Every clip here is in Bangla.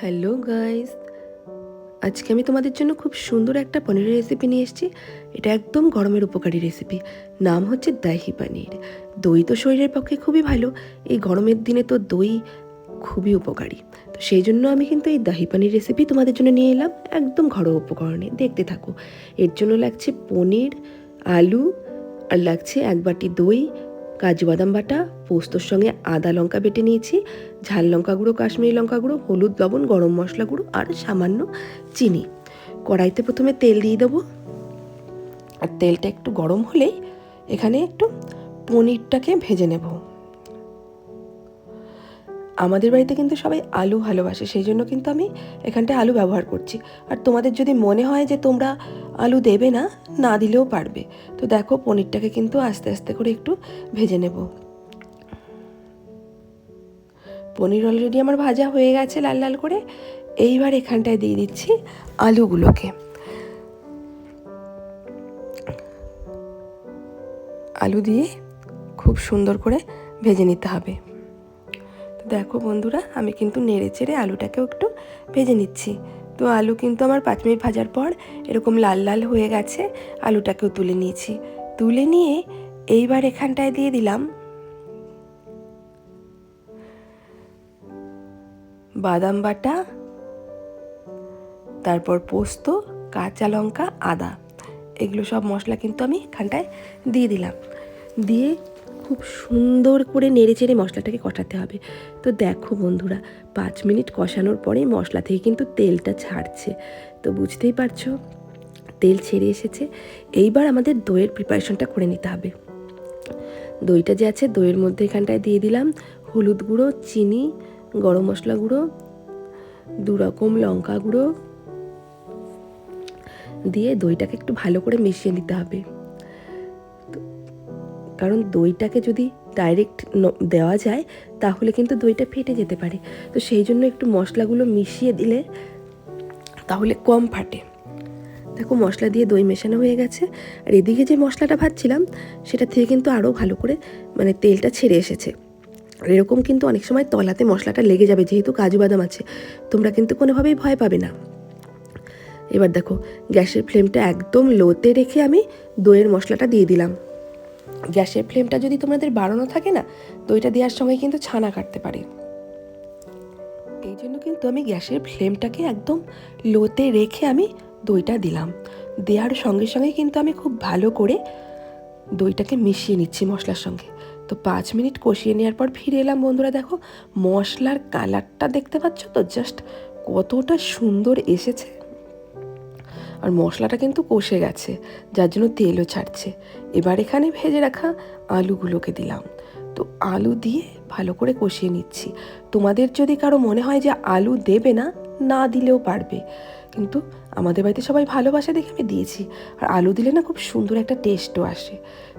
Hello guys. আজকে আমি তোমাদের জন্য খুব সুন্দর একটা পনিরের রেসিপি নিয়ে এসেছি। এটা একদম গরমের উপকারী রেসিপি নাম হচ্ছে দাহি পনির। দই তো শরীরের পক্ষে খুবই ভালো। এই গরমের দিনে তো দই খুবই উপকারী। তো সেই জন্য আমি কিন্তু এই দাহি পানির রেসিপি তোমাদের জন্য নিয়ে এলাম। একদম ঘরোয়া উপকরণে। দেখতে থাকো। এর জন্য লাগছে পনির, আলু, আর লাগছে এক বাটি দই কাজু বাদাম বাটা, পোস্তর সঙ্গে আদা লঙ্কা বেটে নিয়েছি, ঝাল লঙ্কা গুঁড়ো, কাশ্মীরি লঙ্কা গুঁড়ো, হলুদ লবণ, গরম মশলা গুঁড়ো আর সামান্য চিনি। কড়াইতে প্রথমে তেল দিয়ে দেবো। আর তেলটা একটু গরম হলেই এখানে একটু পনিরটাকে ভেজে নেব। আমাদের বাড়িতে কিন্তু সবাই আলু ভালোবাসে সেই জন্য কিন্তু আমি এখানটায় আলু ব্যবহার করছি। আর তোমাদের যদি মনে হয় যে তোমরা আলু দেবে না না দিলেও পারবে। তো দেখো পনিরটাকে কিন্তু আস্তে আস্তে করে একটু ভেজে নেব। পনির অলরেডি আমার ভাজা হয়ে গেছে লাল লাল করে। এইবার এখানটায় দিয়ে দিচ্ছি আলুগুলোকে। আলু দিয়ে খুব সুন্দর করে ভেজে নিতে হবে। দেখো বন্ধুরা, আমি কিন্তু নেড়ে চেড়ে আলুটাকেও একটু ভেজে নিচ্ছি। তো আলু কিন্তু আমার পাঁচ মিনিট ভাজার পর এরকম লাল লাল হয়ে গেছে, আলুটাকেও তুলে নিয়েছি। তুলে নিয়ে এইবার এখানটায় দিয়ে দিলাম বাদাম বাটা, তারপর পোস্ত, কাঁচা লঙ্কা, আদা। এগুলো সব মশলা কিন্তু আমি এখানটায় দিয়ে দিলাম। দিয়ে খুব সুন্দর করে নেড়ে চেড়ে মশলাটাকে কষাতে হবে। তো দেখো বন্ধুরা, পাঁচ মিনিট কষানোর পরে মশলা থেকে কিন্তু তেলটা ছাড়ছে। তো বুঝতেই পারছ? তেল ছেড়ে এসেছে। এইবার আমাদের দইয়ের প্রিপারেশনটা করে নিতে হবে। দইটা যে আছে, দইয়ের মধ্যে এখানটায় দিয়ে দিলাম হলুদ গুঁড়ো, চিনি, গরম মশলা গুঁড়ো, দু রকম লঙ্কা গুঁড়ো। দিয়ে দইটাকে একটু ভালো করে মিশিয়ে নিতে হবে। কারণ দইটাকে যদি ডাইরেক্ট দেওয়া যায়, তাহলে কিন্তু দইটা ফেটে যেতে পারে। তো সেই জন্য একটু মশলাগুলো মিশিয়ে দিলে তাহলে কম ফাটে। দেখো মশলা দিয়ে দই মেশানো হয়ে গেছে। আর এদিকে যে মশলাটা ভাজছিলাম, সেটা থেকে কিন্তু আরও ভালো করে মানে তেলটা ছেড়ে এসেছে। আর এরকম কিন্তু অনেক সময় তলাতে মশলাটা লেগে যাবে, যেহেতু কাজু বাদাম আছে। তোমরা কিন্তু কোনোভাবেই ভয় পাবে না। এবার দেখো, গ্যাসের ফ্লেমটা একদম লোতে রেখে আমি দইয়ের মশলাটা দিয়ে দিলাম। গ্যাসের ফ্লেমটা যদি তোমাদের বাড়ানো থাকে না দইটা দেওয়ার সময় কিন্তু ছানা কাটতে পারে। এই জন্য কিন্তু আমি গ্যাসের ফ্লেমটাকে একদম লোতে রেখে আমি দইটা দিলাম। দেওয়ার সঙ্গে সঙ্গে কিন্তু আমি খুব ভালো করে দইটাকে মিশিয়ে নিচ্ছি মশলার সঙ্গে। তো পাঁচ মিনিট কষিয়ে নেওয়ার পর ফিরে এলাম বন্ধুরা, দেখো মশলার কালারটা দেখতে পাচ্ছ তো? জাস্ট কতটা সুন্দর এসেছে। আর মশলাটা কিন্তু কষে গেছে, যার জন্য তেলও ছাড়ছে। এবার এখানে ভেজে রাখা আলুগুলোকে দিলাম। তো আলু দিয়ে ভালো করে কষিয়ে নিচ্ছি। তোমাদের যদি কারও মনে হয় যে আলু দেবে না না দিলেও পারবে। কিন্তু আমাদের বাড়িতে সবাই ভালোবাসে দেখে আমি দিয়েছি। আর আলু দিলে না খুব সুন্দর একটা টেস্টও আসে।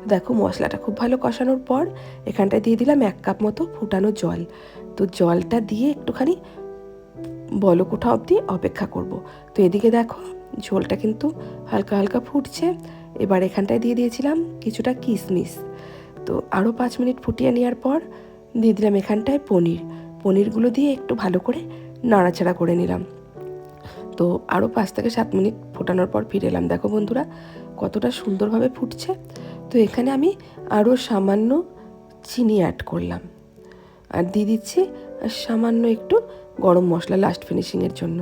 দেখো মশলাটা খুব ভালো কষানোর পর এখানটায় দিয়ে দিলাম এক কাপ মতো ফুটানো জল। তো জলটা দিয়ে একটুখানি বলকোঠা অবধি অপেক্ষা করব। তো এদিকে দেখো ঝোলটা কিন্তু হালকা হালকা ফুটছে। এবার এখানটায় দিয়ে দিয়েছিলাম কিছুটা কিশমিশ তো আরও পাঁচ মিনিট ফুটিয়ে নেওয়ার পর দিয়ে দিলাম এখানটায় পনির। পনিরগুলো দিয়ে একটু ভালো করে নাড়াচাড়া করে নিলাম। তো আরও পাঁচ থেকে সাত মিনিট ফোটানোর পর ফিরে এলাম। দেখো বন্ধুরা, কতটা সুন্দরভাবে ফুটছে। তো এখানে আমি আরও সামান্য চিনি অ্যাড করলাম। আর দিয়ে দিচ্ছি সামান্য একটু গরম মশলা লাস্ট ফিনিশিংয়ের জন্য।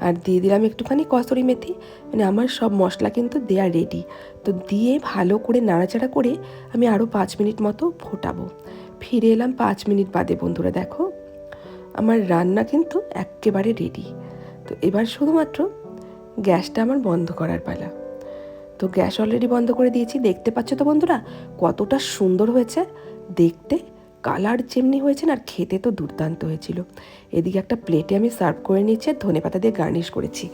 আর দিয়ে দিলাম একটুখানি কসরি মেথি। মানে আমার সব মশলা কিন্তু দেয়া রেডি তো দিয়ে ভালো করে নাড়াচাড়া করে আমি আরও পাঁচ মিনিট মতো ফোটাবো। ফিরে এলাম পাঁচ মিনিট বাদে বন্ধুরা, দেখো। আমার রান্না কিন্তু একেবারে রেডি তো এবার শুধুমাত্র গ্যাসটা আমার বন্ধ করার পালা। তো গ্যাস অলরেডি বন্ধ করে দিয়েছি। দেখতে পাচ্ছ তো বন্ধুরা, কতটা সুন্দর হয়েছে। দেখতে কালার যেমনি হয়েছে না, আর খেতে তো দুর্দান্ত হয়েছিল। এদিকে একটা প্লেটে আমি সার্ভ করে নিয়েছি আর ধনে পাতা দিয়ে গার্নিশ করেছি।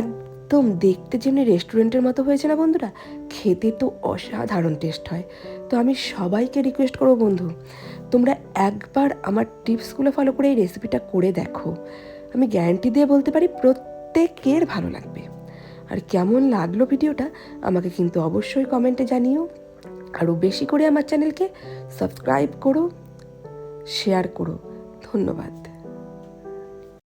একদম দেখতে যেমনি রেস্টুরেন্টের মতো হয়েছে না বন্ধুরা, খেতে তো অসাধারণ টেস্ট হয়। তো আমি সবাইকে রিকোয়েস্ট করব বন্ধু, তোমরা একবার আমার টিপসগুলো ফলো করে এই রেসিপিটা করে দেখো। আমি গ্যারান্টি দিয়ে বলতে পারি প্রত্যেকের ভালো লাগবে। আর কেমন লাগল ভিডিওটা আমাকে কিন্তু অবশ্যই কমেন্টে জানিও। আরও বেশি করে আমার চ্যানেলকে সাবস্ক্রাইব করো শেয়ার করো। ধন্যবাদ।